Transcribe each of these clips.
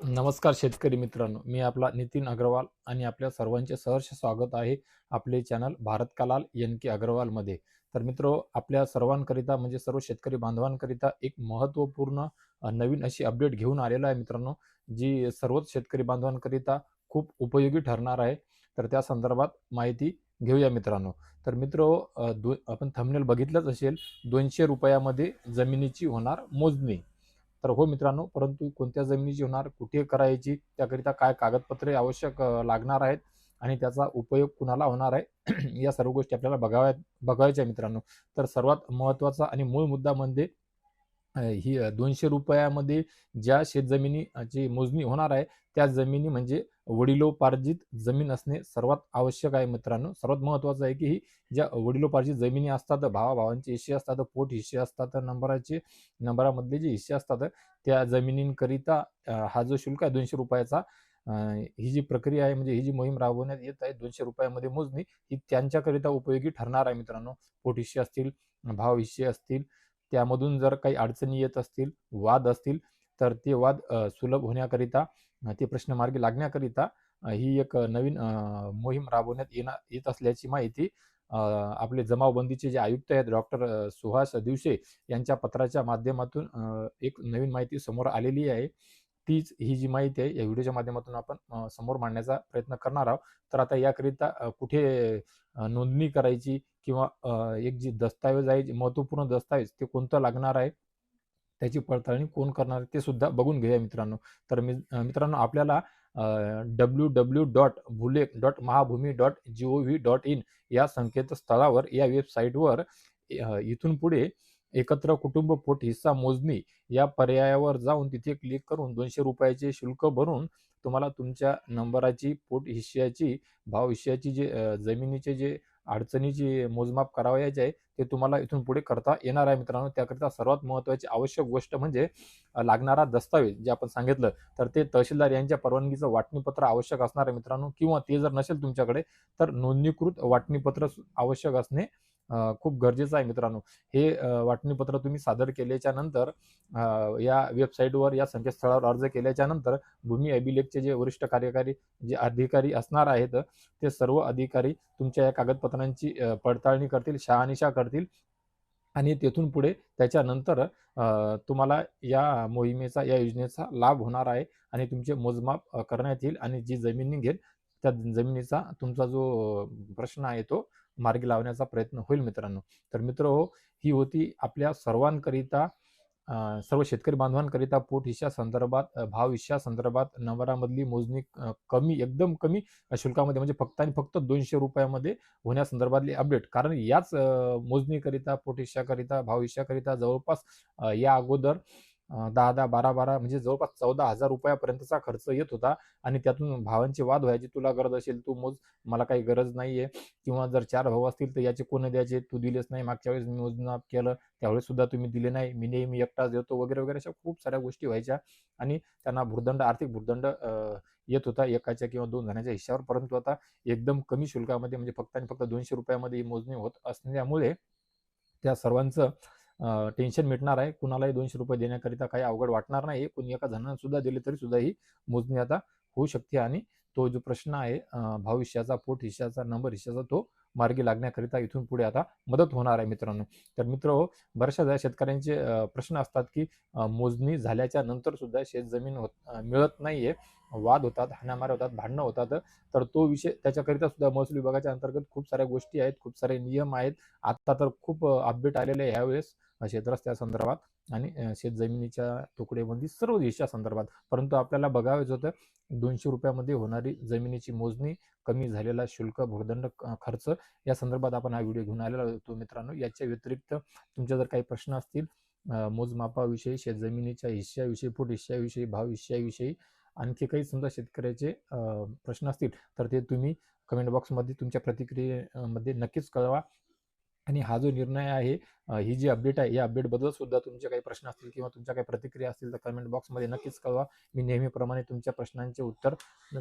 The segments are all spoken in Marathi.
नमस्कार शेतकरी मित्रांनो मी आपला नितीन अग्रवाल आणि आपल्या सर्वांचे सहर्ष स्वागत आहे आपले channel Bharat Kalal N K अग्रवालमध्ये तर मित्र आपल्या सर्वांकरिता म्हणजे सर्व शेतकरी बांधवांकरिता एक महत्त्वपूर्ण नवीन अशी अपडेट घेऊन आलेलो आहे मित्रांनो जी सर्वच शेतकरी बांधवांकरिता खूप उपयोगी ठरणार आहे. तर त्या संदर्भात माहिती घेऊया मित्रांनो. तर मित्र दो आपण थंबनेल बघितलंच असेल दोनशे रुपयामध्ये जमिनीची होणार मोजणी. तर हो मित्रांनो परंतु कोणत्या जमिनीची होणार कुठे करायची त्याकरिता काय कागदपत्रे आवश्यक लागणार आहेत आणि त्याचा उपयोग कुणाला होणार आहे या सर्व गोष्टी आपल्याला बघाव्या बघायच्या मित्रांनो. तर सर्वात महत्त्वाचा आणि मूळ मुद्दा म्हणजे ही दोनशे रुपयामध्ये ज्या शेतजमिनीची मोजणी होणार आहे त्या जमिनी म्हणजे वडिलोपार्जित जमीन असणे सर्वात आवश्यक आहे मित्रांनो. सर्वात महत्त्वाचं आहे की ही ज्या वडिलोपार्जित जमिनी असतात भावाभावांचे हिस्से असतात पोट हिस्से असतात नंबराचे नंबरामधले जे हिस्से असतात त्या जमिनींकरिता हा जो शुल्क आहे दोनशे रुपयाचा ही जी प्रक्रिया आहे म्हणजे ही जी मोहीम राबवण्यात येत आहे दोनशे रुपयामध्ये मोजणी ही त्यांच्याकरिता उपयोगी ठरणार आहे मित्रांनो. पोट हिस्से असतील भाव हिस्से असतील त्यामधून जर काही अडचणी येत असतील वाद असतील तर ते वाद सुलभ होण्याकरिता ते प्रश्न मार्गी लागण्याकरिता ही एक नवीन मोहीम राबवण्यात येणार येत असल्याची माहिती आपले जमावबंदीचे जे आयुक्त आहेत डॉक्टर सुहास दिवसे यांच्या पत्राच्या माध्यमातून एक नवीन माहिती समोर आलेली आहे. तीच ही जी माहिती आहे या व्हिडिओच्या माध्यमातून आपण समोर मांडण्याचा प्रयत्न करणार आहोत. तर आता याकरिता कुठे नोंदणी करायची किंवा एक जी दस्तावेज आहे जे महत्त्वपूर्ण दस्तावेज ते कोणतं लागणार आहे? त्याची पडताळणी कोण करणार ते सुद्धा बघून घेऊया मित्रांनो. तर मी मित्रांनो आपल्याला W W dot Bhulekh dot Mahabhumi dot G O V dot in या संकेतस्थळावर या वेबसाईटवर इथून पुढे एकत्र कुटुंब पोट हिस्सा मोजणी या पर्यायावर जाऊन तिथे क्लिक करून दोनशे रुपयाचे शुल्क भरून तुम्हाला तुमच्या नंबराची पोट हिश्श्याची भाव हिश्श्याची जे जमिनीचे जे अडचणीची मोजमाप करावयाचे आहे ते तुम्हाला इथून पुढे करता येणार आहे मित्रांनो. त्याकरिता सर्वात महत्त्वाची आवश्यक गोष्ट म्हणजे लागणारा दस्तावेज जे आपण सांगितलं तर ते तहसीलदार यांच्या परवानगीचं वाटणीपत्र आवश्यक असणार आहे मित्रांनो. किंवा ते जर नसेल तुमच्याकडे तर नोंदणीकृत वाटणीपत्र आवश्यक असणे खूप गरजेचं आहे मित्रांनो. हे वाटणीपत्र तुम्ही सादर केल्याच्यानंतर या वेबसाईटवर या संकेतस्थळावर अर्ज केल्याच्यानंतर भूमी अभिलेखचे जे वरिष्ठ कार्यकारी जे अधिकारी असणार आहेत ते सर्व अधिकारी तुमच्या या कागदपत्रांची पडताळणी करतील शहानिशा करतील आणि तेथून पुढे त्याच्यानंतर तुम्हाला या मोहिमेचा या योजनेचा लाभ होणार आहे आणि तुमचे मोजमाप करण्यात येईल आणि जी जमीन निघेल त्या जमिनीचा तुमचा जो प्रश्न आहे तो मार्गी लावण्याचा प्रयत्न होईल मित्रांनो. तर मित्र हो ही होती आपल्या सर्वांकरिता सर्व शेतकरी बांधवांकरिता पोट हिशा संदर्भात भाव हिशा संदर्भात नंबरामधली मोजणी कमी एकदम कमी शुल्कामध्ये म्हणजे फक्त आणि फक्त दोनशे रुपयामध्ये होण्यासंदर्भातली अपडेट कारण याच मोजणीकरिता पोट हिशाकरिता भाव हिशाकरिता जवळपास या अगोदर दहा दहा बारा बारा म्हणजे जवळपास चौदा हजार रुपयापर्यंतचा खर्च येत होता आणि त्यातून भावांचे वाद व्हायचे तुला गरज असेल तू मोज मला काही गरज नाहीये. किंवा जर चार भाऊ असतील तर याचे कोण द्यायचे? तू दिलेच नाही. मागच्या वेळेस मी मोजमाप केलं. त्यावेळेस सुद्धा तुम्ही दिले नाही. मी नेहमी एकटाच देतो वगैरे वगैरे अशा खूप साऱ्या गोष्टी व्हायच्या. आणि त्यांना भूर्दंड आर्थिक भूर्दंड येत होता एकाच्या किंवा दोन जणांच्या हिश्श्यावर. परंतु आता एकदम कमी शुल्कामध्ये म्हणजे फक्त आणि फक्त दोनशे रुपयामध्ये ही मोजणी होत असल्यामुळे त्या सर्वांचं टेन्शन मिटणार आहे. कुणालाही दोनशे रुपये देण्याकरिता काही अवघड वाटणार नाही. कुणी एका जणांना सुद्धा दिले तरी सुद्धा ही मोजणी आता होऊ शकते आणि तो जो प्रश्न आहे भाविष्याचा पोट हिश्याचा नंबर हिश्याचा तो मार्गी लागण्याकरिता इथून पुढे आता मदत होणार आहे मित्रांनो. तर मित्र हो बऱ्याचशा शेतकऱ्यांचे प्रश्न असतात की मोजणी झाल्याच्यानंतर सुद्धा शेतजमीन होत मिळत नाहीये. वाद होतात हाणामाऱ्या होतात भांडणं होतात. तर तो विषय त्याच्याकरिता सुद्धा महसूल विभागाच्या अंतर्गत खूप साऱ्या गोष्टी आहेत खूप सारे नियम आहेत. आता तर खूप अपडेट आलेले ह्यावेळेस. यावेळेस शेतरस्त्या संदर्भात आणि शेतजमिनीच्या तुकडेबंदी सर्व देशाच्या संदर्भात. परंतु आपल्याला बघावंच होतं दोनशे रुपयामध्ये होणारी जमिनीची मोजणी कमी झालेला शुल्क भूर्दंड खर्च या संदर्भात आपण हा व्हिडिओ घेऊन आलेला होतो मित्रांनो याच्या व्यतिरिक्त तुमचे जर काही प्रश्न असतील मोजमापाविषयी शेतजमिनीच्या हिश्श्याविषयी फूट हिश्श्याविषयी भाव हिश्श्याविषयी आणखी काही समजा शेतकऱ्याचे प्रश्न असतील तर ते तुम्ही कमेंट बॉक्समध्ये तुमच्या प्रतिक्रियेमध्ये नक्कीच कळवा. आणि हा जो निर्णय आहे ही जी अपडेट आहे या अपडेटबद्दल सुद्धा तुमचे काही प्रश्न असतील किंवा तुमच्या काही प्रतिक्रिया असतील तर कमेंट बॉक्समध्ये नक्कीच कळवा. मी नेहमीप्रमाणे तुमच्या प्रश्नांचे उत्तर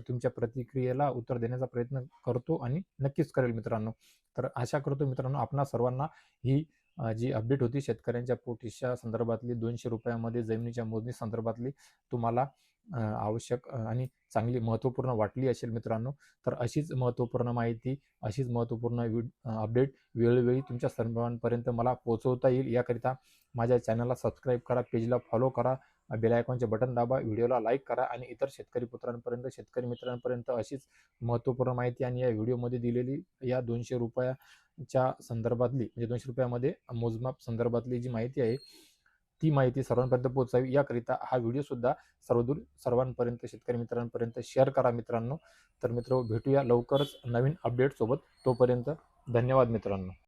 तुमच्या प्रतिक्रियेला उत्तर देण्याचा प्रयत्न करतो आणि नक्कीच करेल मित्रांनो. तर आशा करतो मित्रांनो आपणा सर्वांना ही जी अपडेट होती शेतकऱ्यांच्या पोटीच्या संदर्भातली दोनशे रुपयामध्ये जमिनीच्या मोजणी संदर्भातली तुम्हाला आवश्यक आणि चांगली महत्त्वपूर्ण वाटली असेल मित्रांनो तर अशीच महत्त्वपूर्ण माहिती अशीच महत्त्वपूर्ण विड अपडेट वेळोवेळी तुमच्या सर्वांपर्यंत मला पोहोचवता येईल. याकरिता माझ्या चॅनलला सबस्क्राईब करा पेजला फॉलो करा बेल आयकॉनचे बटन दाबा व्हिडिओला लाईक करा आणि इतर शेतकरी पुत्रांपर्यंत शेतकरी मित्रांपर्यंत अशीच महत्त्वपूर्ण माहिती आणि या व्हिडिओमध्ये दिलेली या दोनशे रुपयाच्या संदर्भातली म्हणजे दोनशे रुपयामध्ये मोजमाप संदर्भातली जी माहिती आहे ती माहिती सर्वांपर्यंत पोहोचावी. याकरिता हा व्हिडिओसुद्धा सर्वदूर सर्वांपर्यंत शेतकरी मित्रांपर्यंत शेअर करा मित्रांनो. तर मित्र भेटूया लवकरच नवीन अपडेटसोबत तोपर्यंत धन्यवाद मित्रांनो.